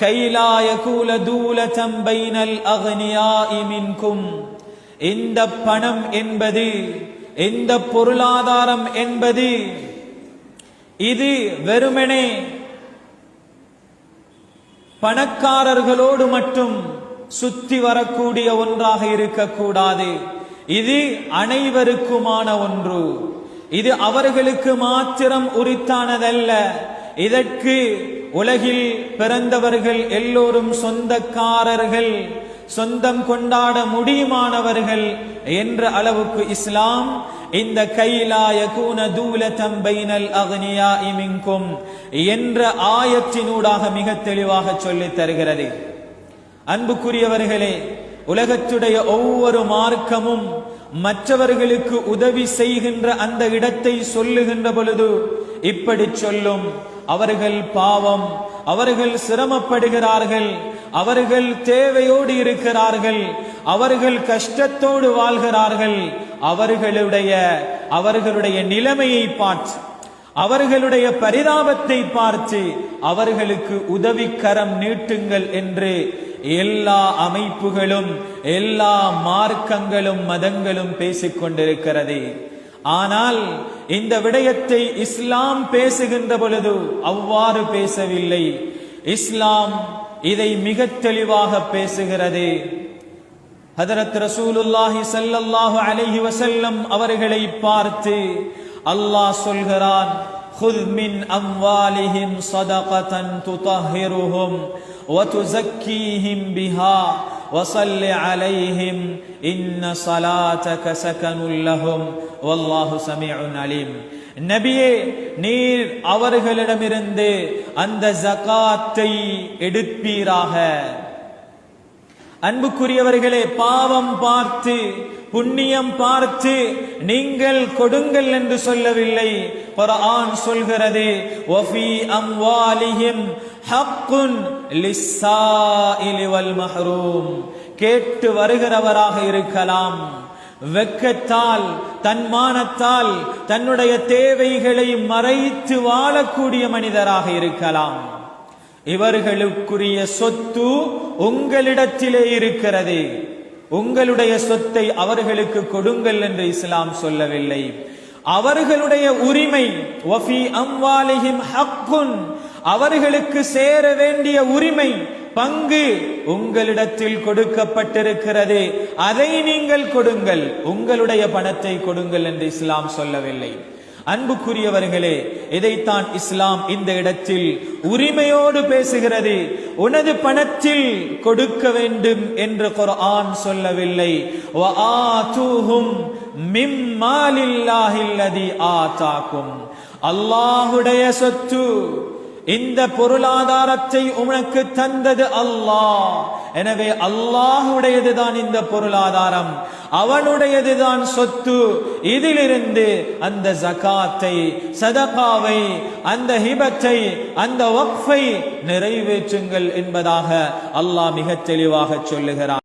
كي لا يكون دولة بين الأغنياء மின்கும். இந்த பணம் என்பது இந்த பொருளாதாரம் என்பது இது வெறுமனே பணக்காரர்களோடு மட்டும் சுத்தி வரக்கூடிய ஒன்றாக இருக்கக்கூடாது. இது அனைவருக்குமான ஒன்று. இது அவர்களுக்கு மாத்திரம் உரித்தானதல்ல. இதற்கு உலகில் பிறந்தவர்கள் எல்லோரும் சொந்தக்காரர்கள் சொந்தம் கொண்டாட முடியுமானவர்கள் என்ற அளவுக்கு இஸ்லாம் இந்த கைலா கூன தூலதம் பைனல் அக்னியா இமிங்கும் என்ற ஆயத்தினூடாக மிக தெளிவாக சொல்லித் தருகிறது. அன்புக்குரியவர்களே உலகத்துடைய ஒவ்வொரு மார்க்கமும் மற்றவர்களுக்கு உதவி செய்கின்ற அந்த இடத்தை சொல்லுகின்ற பொழுது இப்படி சொல்லும். அவர்கள் பாவம் அவர்கள் சிரமப்படுகிறார்கள் அவர்கள் தேவையோடு இருக்கிறார்கள் அவர்கள் கஷ்டத்தோடு வாழ்கிறார்கள் அவர்களுடைய அவர்களுடைய நிலைமையை பார்த்து அவர்களுடைய பரிதாபத்தை பார்த்து அவர்களுக்கு உதவிக்கரம் நீட்டுங்கள் என்று எல்லா அமைப்புகளும் எல்லா மார்க்கங்களும் மதங்களும் பேசிக் கொண்டிருக்கிறது ஆனால் இந்த விடயத்தை இஸ்லாம் பேசுகின்ற பொழுது அவ்வாறு பேசவில்லை இஸ்லாம் இதை மிக தெளிவாக பேசுகிறது ஹதரத் ரசூலுல்லாஹி ஸல்லல்லாஹு அலைஹி வஸல்லம் அவர்களை பார்த்து அல்லாஹ் சொல்கிறான் خذ من أموالهم صدقة تطهرهم وتزكيهم بها وصل عليهم إن صلاتك سكن لهم والله سميع عليم நபியே நீர் அவர்களிடமிருந்து அந்த ஜகாத்தை எடுப்பீராக அன்புக்குரியவர்களே பாவம் பார்த்து புண்ணியம் பார்த்து நீங்கள் கொடுங்கள் என்று சொல்லவில்லை. குர்ஆன் சொல்கிறது வஃபி அம்வாலிஹிம் ஹக்குன் லிஸ்ஸாயிலி வல் மஹ்ரூம். கேட்டு வருகிறவராக இருக்கலாம். வெக்கத்தால் தன்மானத்தால் தன்னுடைய தேவைகளை மறைத்து வாழக்கூடிய மனிதராக இருக்கலாம். இவர்களுக்குரிய சொத்து உங்களிடத்திலே இருக்கிறது. உங்களுடைய சொத்தை அவர்களுக்கு கொடுங்கள் என்று இஸ்லாம் சொல்லவில்லை. அவர்களுடைய உரிமை வஃபி அவர்களுக்கு சேர வேண்டிய உரிமை பங்கு உங்களிடத்தில் கொடுக்கப்பட்டிருக்கிறது. அதை நீங்கள் கொடுங்கள் உங்களுடைய பணத்தை கொடுங்கள் என்று இஸ்லாம் சொல்லவில்லை. அன்புக்குரியவர்களே இதைத்தான் இஸ்லாம் இந்த இடத்தில் உரிமையோடு பேசுகிறது. உனது பணத்தில் கொடுக்க வேண்டும் என்று குர்ஆன் சொல்லவில்லை. மிம்மாலில்லாஹில்லதி ஆதாக்கும் அல்லாஹுடைய சொத்து இந்த பொருளாதாரத்தை உனக்கு தந்தது அல்லாஹ். எனவே அல்லாஹுடையதுதான் இந்த பொருளாதாரம். அவனுடையதுதான் சொத்து. இதிலிருந்து அந்த ஜகாத்தை சதகாவை அந்த ஹிபத்தை அந்த வக்ஃபை நிறைவேற்றுங்கள் என்பதாக அல்லாஹ் மிக தெளிவாக சொல்லுகிறார்